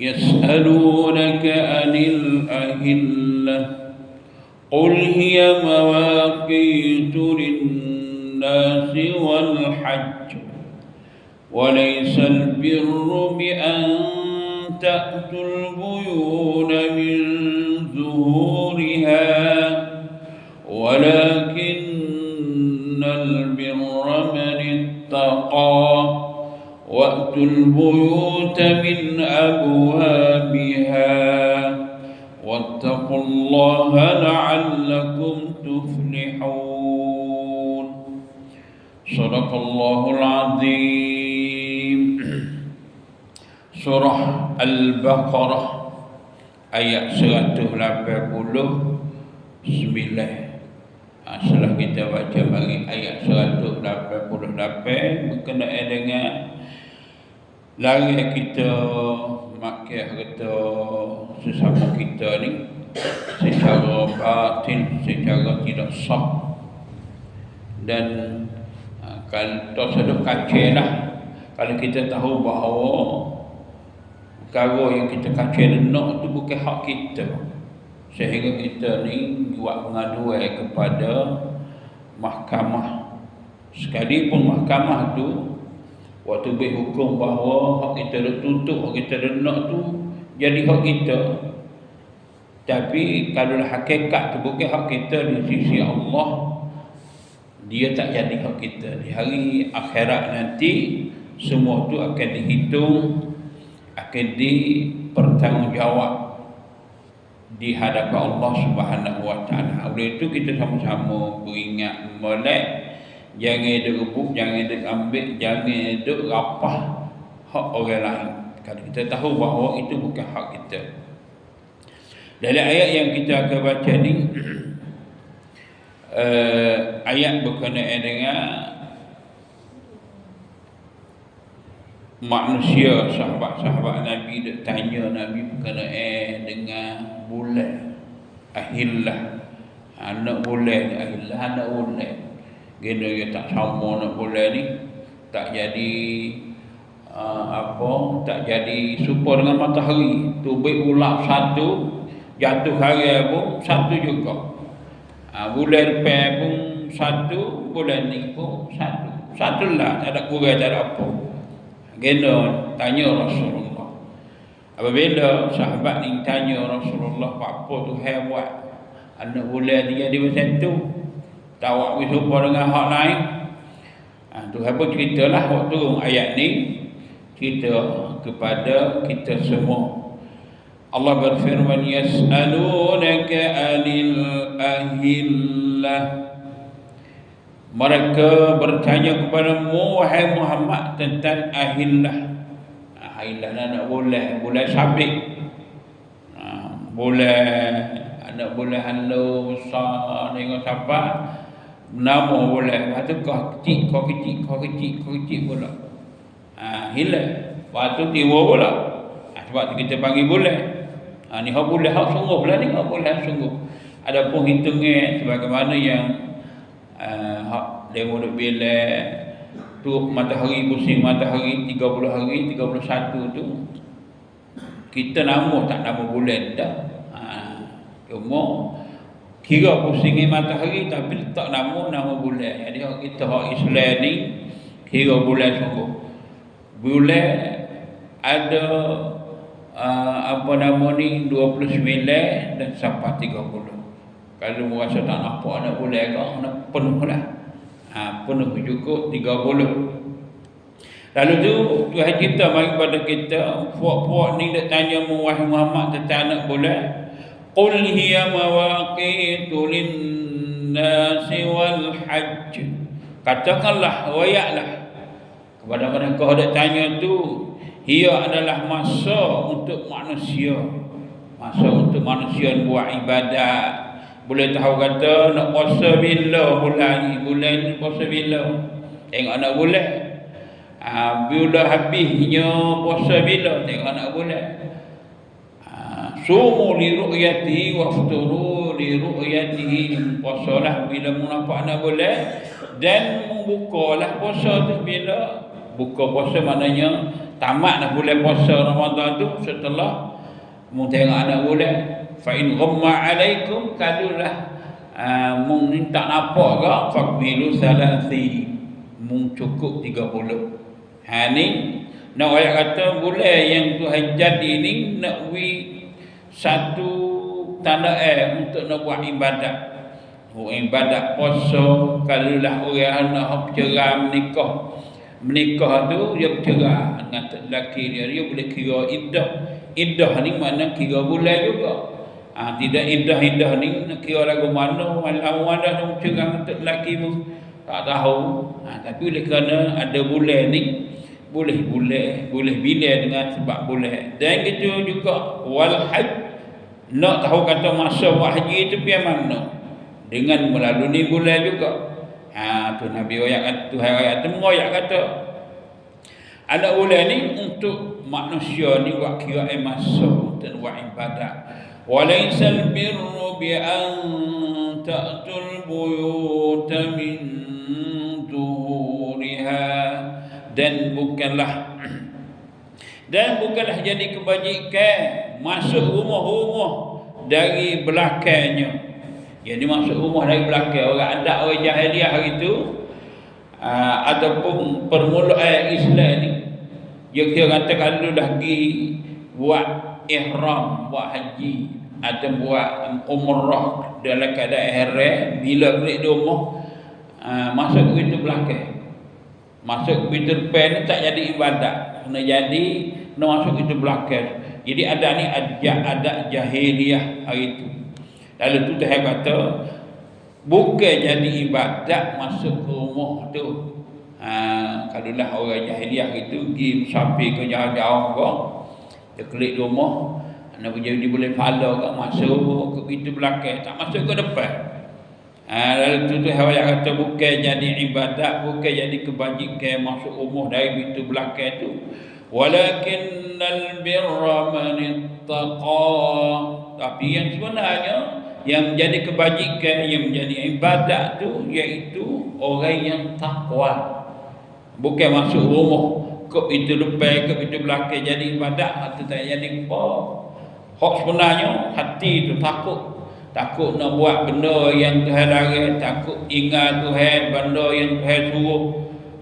يسألونك عن الأهلة قل هي مواقيت للناس والحج وليس البر بأن تأتوا البيون من صدق الله العظيم سورة البقرة آيات 189 Setelah kita baca bagi ayat 188 berkenaan dengan lari kita makia kita sesama kita ni secara batin secara tidak sah dan ha, kalau tak kaca lah kalau kita tahu bahawa perkara yang kita kaca dan nak tu bukan hak kita. Sehingga kita ni buat pengaduan kepada mahkamah. Sekalipun mahkamah tu Waktu berhukum bahawa hak kita dah tutup, hak kita dah nak tu jadi hak kita. Tapi kalau hakikat tu bukan hak kita di sisi Allah, dia tak jadi hak kita. Di hari akhirat nanti, semua tu akan dihitung, akan dipertanggungjawab di hadapan Allah Subhanahu Wa Taala. Oleh itu kita sama-sama beringat molek Jangan duk rebut, jangan duk ambil, jangan duk rapah hak orang lain. Kalau kita tahu bahawa itu bukan hak kita. Dari ayat yang kita akan baca ni uh, ayat berkenaan dengan manusia sahabat-sahabat Nabi dia tanya Nabi berkenaan dengan bulan. Ahillah. Anak bulan ahillah anak bulan. Gila dia tak sama nak boleh ni Tak jadi uh, Apa Tak jadi Supa dengan matahari. Tubik ulap satu Jatuh hari pun Satu juga uh, Bulan pun Satu Bulan ni pun Satu. Satu lah Tak ada kurang Tak ada apa. Gila Tanya Rasulullah. Apabila sahabat ni tanya Rasulullah Apa tu hewan Anak bulan dia di macam tu? Tawak berjumpa dengan hak lain? Ha, tu apa ceritalah waktu ayat ni. Cerita kepada kita semua Allah berfirman yas'alunaka anil ahillah. Mereka bertanya kepada wahai Muhammad tentang ahillah. Ha, ahillah nak boleh boleh sabit. Ha, boleh anak boleh halu besar dengan siapa. Nama boleh. Lepas tu kau kecil kau kecil kau kecil kau kecil pula. Ha, hilang lepas tu tiba pula. Sebab kita panggil boleh ha, ni hak boleh hak sungguh pula ni hak boleh sungguh. Ada pun hitungnya sebagaimana yang uh, hak dia mulut bila tu matahari pusing matahari 30 hari 31 tu kita nama tak nama bulan dah. Ha, cuma kira pusingnya matahari tapi letak nama nama bulan. Jadi kalau kita hak Islam ni kira bulan sungguh. Bulan ada uh, apa nama ni 29 dan sampai 30. Kalau merasa tak apa nak boleh agak nak penuh lah. Ha, ah, penuh cukup 30. Lalu tu Tuhan kita bagi pada kita puak-puak ni nak tanya muwah Muhammad tentang anak bulan. Qul hiya mawaqitu lin nasi wal hajj. Katakanlah wayaklah kepada mana kau dah tanya tu ia adalah masa untuk manusia. Masa untuk manusia buat ibadat. Boleh tahu kata nak puasa bila bulan ni? Bulan ni puasa bila? Tengok anak bulan ha, bila habisnya puasa bila? Tengok anak bulan sumu li ru'yatihi wa futuru li ru'yatihi puasalah bila menampak nak boleh dan membukalah puasa tu bila? Buka puasa maknanya tamat dah bulan puasa Ramadan tu setelah mu tengok anak bulan fa in ghamma alaikum kadulah uh, mu minta nampak ke fakmilu salasi. Mu cukup 30 ha ni nak ayat kata bulan yang Tuhan jadi ni nak wi satu tanda eh untuk nak buat ibadat. Oh, ibadat puasa kalau lah orang nak ceram nikah menikah tu dia bercerai. Dengan lelaki dia dia boleh kira iddah iddah ni mana kira bulan juga. Ha, tidak iddah iddah ni kira lagu mana malam mana nak bercerai untuk lelaki tu. Tak tahu. Ha, tapi oleh kerana ada bulan ni boleh boleh boleh bila dengan sebab boleh dan gitu juga wal hajj nak tahu kata masa buat haji itu biar mana dengan melalui bulan juga Ha tu Nabi ayat Tuhan ayat tu ayat kata ada bulan ni untuk manusia ni buat kira masuk dan buat ibadat. Walaisal birru bi an ta'tul buyut min tuhuriha dan bukanlah dan bukanlah jadi kebajikan masuk rumah-rumah dari belakangnya yang dimaksud rumah dari belakang orang ada orang jahiliah hari itu uh, ataupun permulaan Islam ni dia kira kata kalau dah pergi buat ihram buat haji atau buat umrah dalam keadaan ihram bila balik di rumah uh, masuk ke pintu belakang. Masuk ke pintu depan tak jadi ibadat. Kena jadi nak masuk ke pintu belakang. Jadi ada ni ada ada jahiliah hari itu Lalu tu Tuhan kata Bukan jadi ibadat masuk ke rumah tu. Ha, Kalau lah orang jahiliah itu Pergi sampai ke jauh-jauh ke Dia klik rumah Nak jadi boleh follow ke Masuk ke pintu belakang Tak masuk ke depan. Ha, Lalu tu Tuhan kata Bukan jadi ibadat Bukan jadi kebajikan Masuk rumah dari pintu belakang tu. Walakinnal birra man Tapi yang sebenarnya yang menjadi kebajikan yang menjadi ibadat tu iaitu orang yang takwa. Bukan masuk rumah ke itu depan ke itu belakang jadi ibadat atau tak jadi apa. Hak sebenarnya hati itu takut. Takut nak buat benda yang Tuhan larang takut ingat Tuhan benda yang Tuhan suruh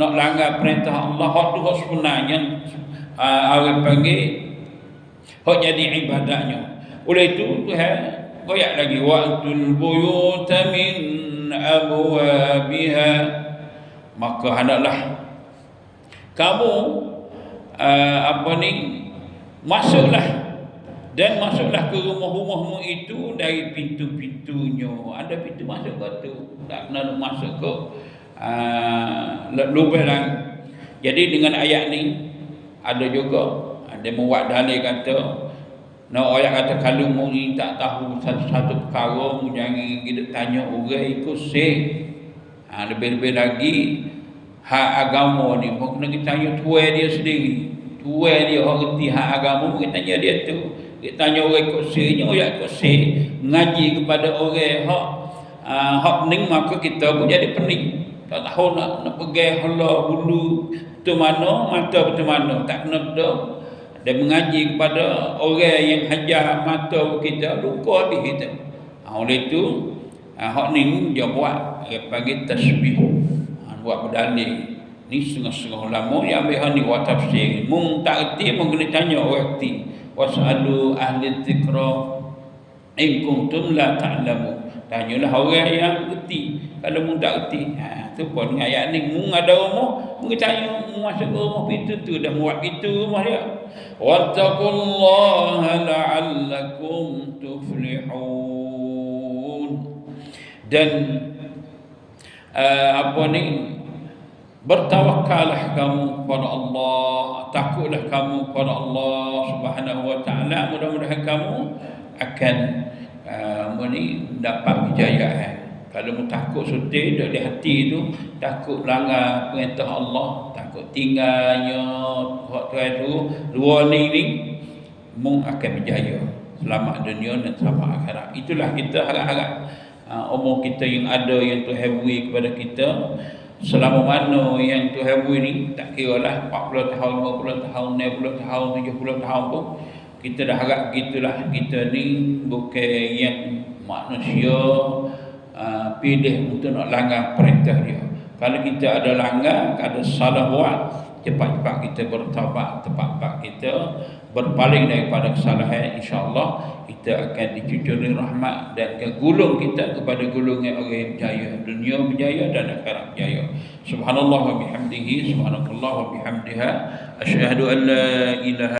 nak langgar perintah Allah. Hak tu hak sebenarnya uh, orang panggil hak jadi ibadatnya. Oleh itu Tuhan Koyak lagi. Wa'tul buyuta min abwabiha. Maka hendaklah kamu uh, apa ni masuklah dan masuklah ke rumah-rumahmu itu dari pintu-pintunya. Ada pintu masuk ke tu? Tak kena masuk ke. Uh, lubang jadi dengan ayat ni ada juga. Ada membuat dalil kata nak orang kata kalau mu ni tak tahu satu-satu perkara jangan kita tanya orang ikut sih. Ha, lebih-lebih lagi hak agama ni mu kena kita tanya tuan dia sendiri. Tuan dia orang reti hak agama kita tanya dia tu. Kita tanya orang ikut sih ni orang ikut sih ngaji kepada orang hak uh, hak ning maka kita pun jadi pening. Tak tahu nak nak pergi hala bulu tu mana mata tu mana tak kena betul dan mengaji kepada orang yang hajar mata kita luka habis kita. Ha, oleh itu ha, hak ni dia buat dia panggil tasbih. Ha, buat berdalil ni setengah-setengah lama yang ambil hak ni buat tafsir. Mung tak erti mung kena tanya orang erti wasalu ahli zikra in kuntum la ta'lamu. Tanyalah orang yang erti kalau mung tak erti ha, tu pun ayat ni. Mung ada rumah mengetahui masuk ke rumah pintu tu dah muat pintu rumah dia. Wattaqullaha la'allakum tuflihun. Dan uh, apa ni? Bertawakallah kamu kepada Allah takutlah kamu kepada Allah subhanahu wa ta'ala. Mudah-mudahan kamu akan uh, ni dapat kejayaan kalau mu takut suti di hati tu takut langgar perintah Allah takut tinggalnya hak Tuhan tu dua ni ni mu akan berjaya. Selamat dunia dan selamat akhirat. Itulah kita harap-harap. Uh, umur kita yang ada yang Tuhan beri kepada kita selama mana yang Tuhan beri ni tak kira lah 40 tahun, 50 tahun, 60 tahun, 70 tahun pun kita dah harap gitulah. Kita ni bukan yang manusia uh, pilih untuk nak langgar perintah dia. Kalau kita ada langgar, ada salah buat cepat-cepat kita bertawabat cepat-cepat kita berpaling daripada kesalahan insyaAllah kita akan dicucuri rahmat dan kegulung kita kepada gulungan orang yang berjaya dunia berjaya dan akhirat berjaya. Subhanallah wa bihamdihi subhanallah wa bihamdiha asyhadu an la ilaha